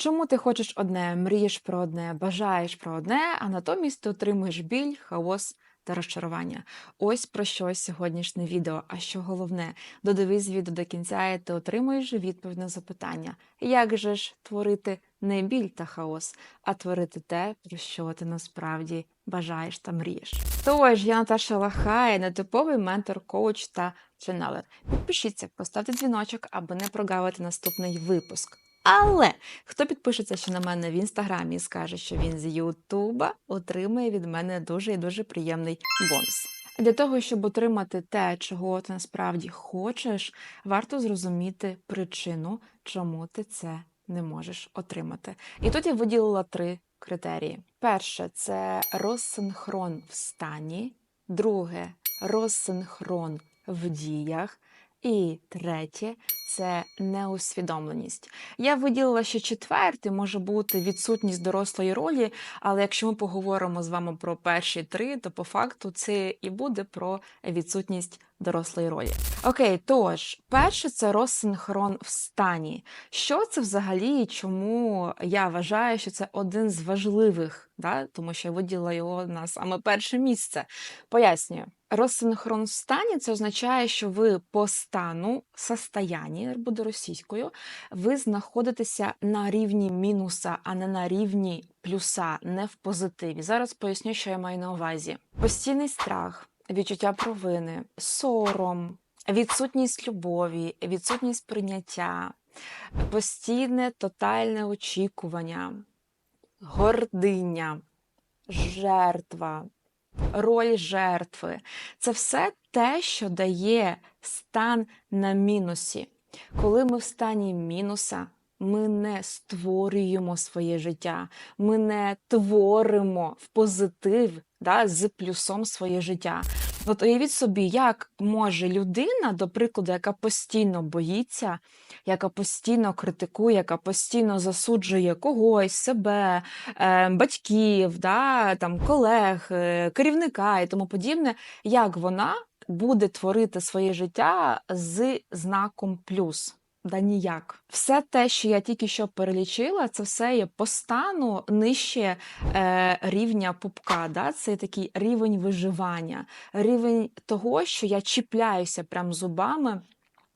Чому ти хочеш одне, мрієш про одне, бажаєш про одне, а натомість ти отримуєш біль, хаос та розчарування? Ось про що сьогоднішнє відео. А що головне, додивись відео до кінця, і ти отримуєш відповідь на запитання, як же ж творити не біль та хаос, а творити те, про що ти насправді бажаєш та мрієш. Тож, я Наташа Лахай, нетиповий ментор, коуч та ченелер. Підпишіться, поставте дзвіночок, аби не прогавити наступний випуск. Але хто підпишеться ще на мене в інстаграмі і скаже, що він з Ютуба, отримає від мене дуже і дуже приємний бонус. Для того, щоб отримати те, чого ти насправді хочеш, варто зрозуміти причину, чому ти це не можеш отримати. І тут я виділила три критерії: перше це розсинхрон в стані, друге розсинхрон в діях. І третє це неусвідомленість. Я виділила, що четверте може бути відсутність дорослої ролі, але якщо ми поговоримо з вами про перші три, то по факту це і буде про відсутність дорослої ролі. Окей, тож, перше це розсинхрон в стані. Що це взагалі і чому я вважаю, що це один з важливих, да? тому що я виділила його на саме перше місце. Пояснюю. Розсинхрон в стані це означає, що ви по стану, состоянні, буде російською, ви знаходитеся на рівні мінуса, а не на рівні плюса, не в позитиві. Зараз поясню, що я маю на увазі. Постійний страх, відчуття провини, сором, відсутність любові, відсутність прийняття, постійне тотальне очікування, гординя, жертва роль жертви. Це все те, що дає стан на мінусі. Коли ми в стані мінуса, ми не створюємо своє життя, ми не творимо в позитив да, з плюсом своє життя. От уявіть собі, як може людина, до прикладу, яка постійно боїться, яка постійно критикує, яка постійно засуджує когось, себе, е, батьків, да, там, колег, е, керівника і тому подібне, як вона буде творити своє життя з знаком плюс. Да ніяк. Все те, що я тільки що перелічила, це все є по стану нижче е, рівня пупка. Да? Це такий рівень виживання, рівень того, що я чіпляюся прям зубами.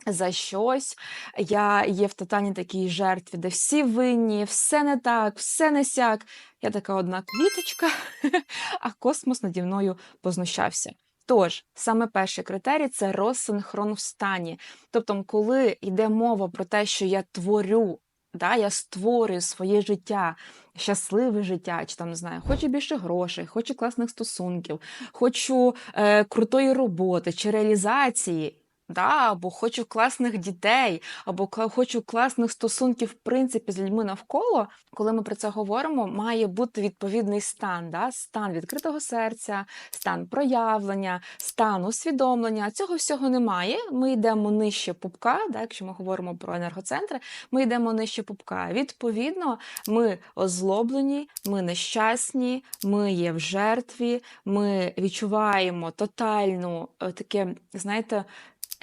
За щось я є в тотальній такій жертві, де всі винні, все не так, все не сяк. Я така одна квіточка, а космос наді мною познущався. Тож, саме перший критерій це розсинхрон в стані. Тобто, коли йде мова про те, що я творю, да, я створюю своє життя, щасливе життя, чи там не знаю, хочу більше грошей, хочу класних стосунків, хочу е, крутої роботи чи реалізації. Да, або хочу класних дітей, або хочу класних стосунків, в принципі, з людьми навколо, коли ми про це говоримо, має бути відповідний стан, да? стан відкритого серця, стан проявлення, стан усвідомлення. Цього всього немає. Ми йдемо нижче пупка, да? якщо ми говоримо про енергоцентри, ми йдемо нижче пупка. Відповідно, ми озлоблені, ми нещасні, ми є в жертві, ми відчуваємо тотальну е, таке, знаєте,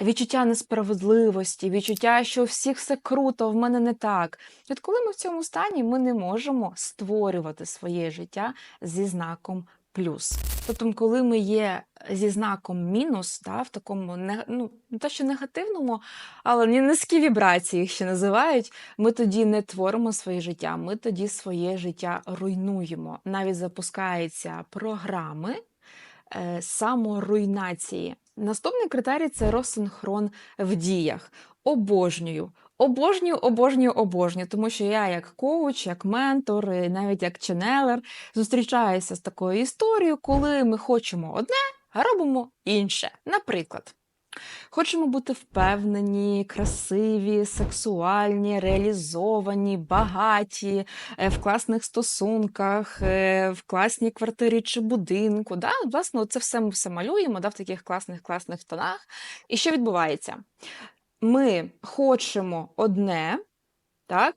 відчуття несправедливості, відчуття, що у всіх все круто, в мене не так. От коли ми в цьому стані, ми не можемо створювати своє життя зі знаком плюс. Тобто, коли ми є зі знаком мінус, да, в такому ну, не те, що негативному, але низькі вібрації їх ще називають, ми тоді не творимо своє життя, ми тоді своє життя руйнуємо. Навіть запускаються програми е, саморуйнації. Наступний критерій це розсинхрон в діях. Обожнюю. Обожнюю, обожнюю, обожнюю, тому що я як коуч, як ментор, і навіть як ченелер зустрічаюся з такою історією, коли ми хочемо одне, а робимо інше. Наприклад. Хочемо бути впевнені, красиві, сексуальні, реалізовані, багаті, е, в класних стосунках, е, в класній квартирі чи будинку. Да? Власне, це все ми все малюємо да, в таких класних класних тонах. І що відбувається? Ми хочемо одне, так?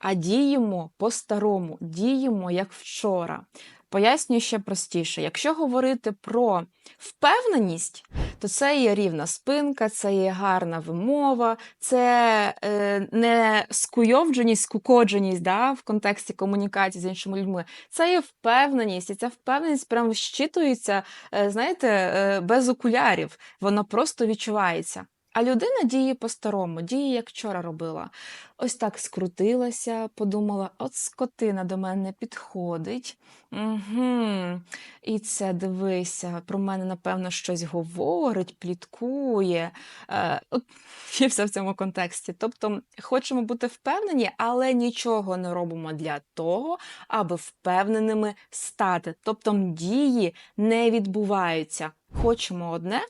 а діємо по-старому, діємо як вчора. Пояснюю ще простіше. Якщо говорити про впевненість, то це є рівна спинка, це є гарна вимова, це е, не скуйовдженість, скукодженість да, в контексті комунікації з іншими людьми. Це є впевненість, і ця впевненість прям щитується, е, знаєте, е, без окулярів. Вона просто відчувається. А людина діє по-старому, діє, як вчора робила. Ось так скрутилася, подумала: от скотина до мене підходить. Угу. І це дивися, про мене, напевно, щось говорить, пліткує. Е, все в цьому контексті. Тобто, хочемо бути впевнені, але нічого не робимо для того, аби впевненими стати. Тобто дії не відбуваються. Хочемо одне,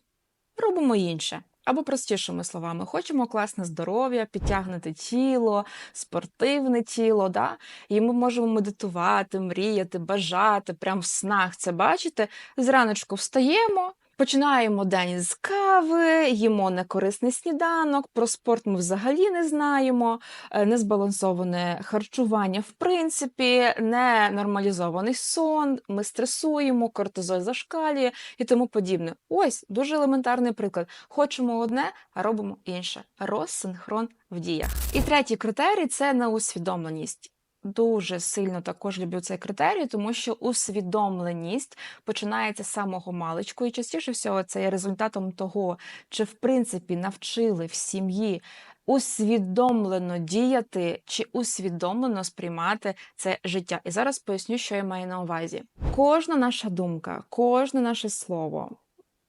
робимо інше. Або простішими словами, хочемо класне здоров'я, підтягнути тіло, спортивне тіло, да? і ми можемо медитувати, мріяти, бажати, прям в снах це бачити. Зраночку встаємо, починаємо день з кави, їмо некорисний сніданок, про спорт ми взагалі не знаємо, е, незбалансоване харчування, в принципі, не нормалізований сон, ми стресуємо, кортизоль зашкалює і тому подібне. Ось дуже елементарний приклад. Хочемо одне, а робимо інше. Розсинхрон в діях. І третій критерій це неусвідомленість. Дуже сильно також люблю цей критерій, тому що усвідомленість починається з самого маличку, і частіше всього це є результатом того, чи в принципі навчили в сім'ї усвідомлено діяти чи усвідомлено сприймати це життя. І зараз поясню, що я маю на увазі. Кожна наша думка, кожне наше слово,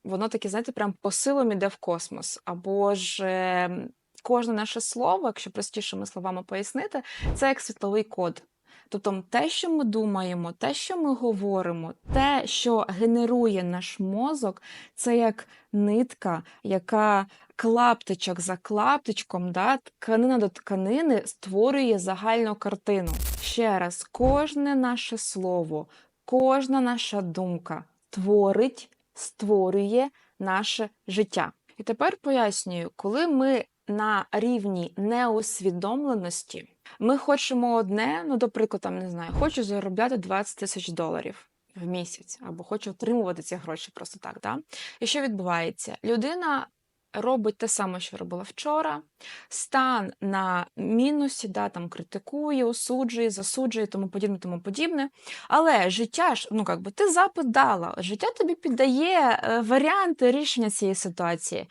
воно таке, знаєте, прям посилом іде в космос. Або ж е, кожне наше слово, якщо простішими словами пояснити, це як світловий код. Тобто те, що ми думаємо, те, що ми говоримо, те, що генерує наш мозок, це як нитка, яка клаптичок за клаптичком, да, тканина до тканини створює загальну картину. Ще раз, кожне наше слово, кожна наша думка творить, створює наше життя. І тепер пояснюю, коли ми на рівні неусвідомленості, ми хочемо одне, ну, до прикладу, там не знаю, хочу заробляти 20 тисяч доларів в місяць, або хочу отримувати ці гроші просто так. Да? І що відбувається? Людина робить те саме, що робила вчора, стан на мінусі, да, там критикує, осуджує, засуджує, тому подібне, тому подібне. Але життя ж, ну як ти запит дала, життя тобі піддає е, варіанти рішення цієї ситуації.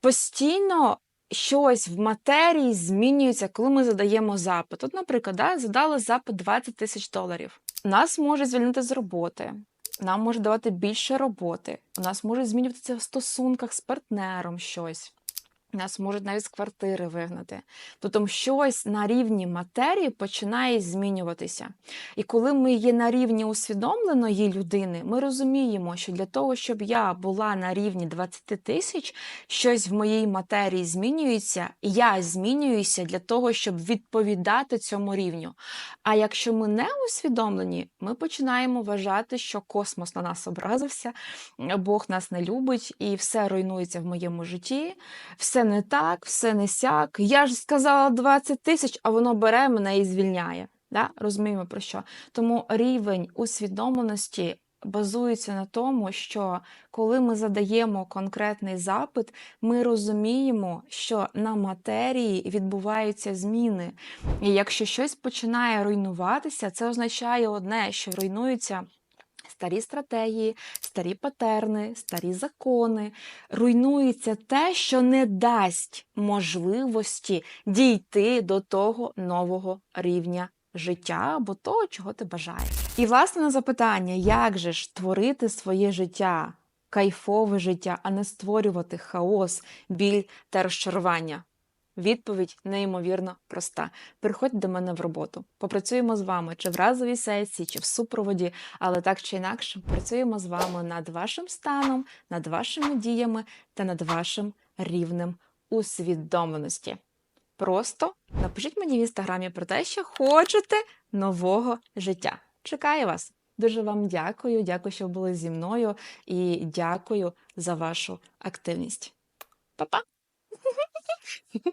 Постійно щось в матерії змінюється, коли ми задаємо запит. От, наприклад, да, задали запит 20 тисяч доларів. Нас може звільнити з роботи, нам може давати більше роботи, у нас може змінюватися в стосунках з партнером щось. Нас можуть навіть з квартири вигнати. Тобто щось на рівні матерії починає змінюватися. І коли ми є на рівні усвідомленої людини, ми розуміємо, що для того, щоб я була на рівні 20 тисяч, щось в моїй матерії змінюється, і я змінююся для того, щоб відповідати цьому рівню. А якщо ми не усвідомлені, ми починаємо вважати, що космос на нас образився, Бог нас не любить, і все руйнується в моєму житті. все не так, все не сяк. Я ж сказала 20 тисяч, а воно бере мене і звільняє. Да? Розуміємо про що. Тому рівень усвідомленості базується на тому, що коли ми задаємо конкретний запит, ми розуміємо, що на матерії відбуваються зміни. І якщо щось починає руйнуватися, це означає одне, що руйнуються старі стратегії, старі патерни, старі закони. Руйнується те, що не дасть можливості дійти до того нового рівня життя або того, чого ти бажаєш. І власне на запитання, як же ж творити своє життя, кайфове життя, а не створювати хаос, біль та розчарування. Відповідь неймовірно проста. Приходь до мене в роботу. Попрацюємо з вами чи в разовій сесії, чи в супроводі, але так чи інакше працюємо з вами над вашим станом, над вашими діями та над вашим рівнем усвідомленості. Просто напишіть мені в інстаграмі про те, що хочете нового життя. Чекаю вас! Дуже вам дякую, дякую, що були зі мною, і дякую за вашу активність. Па-па!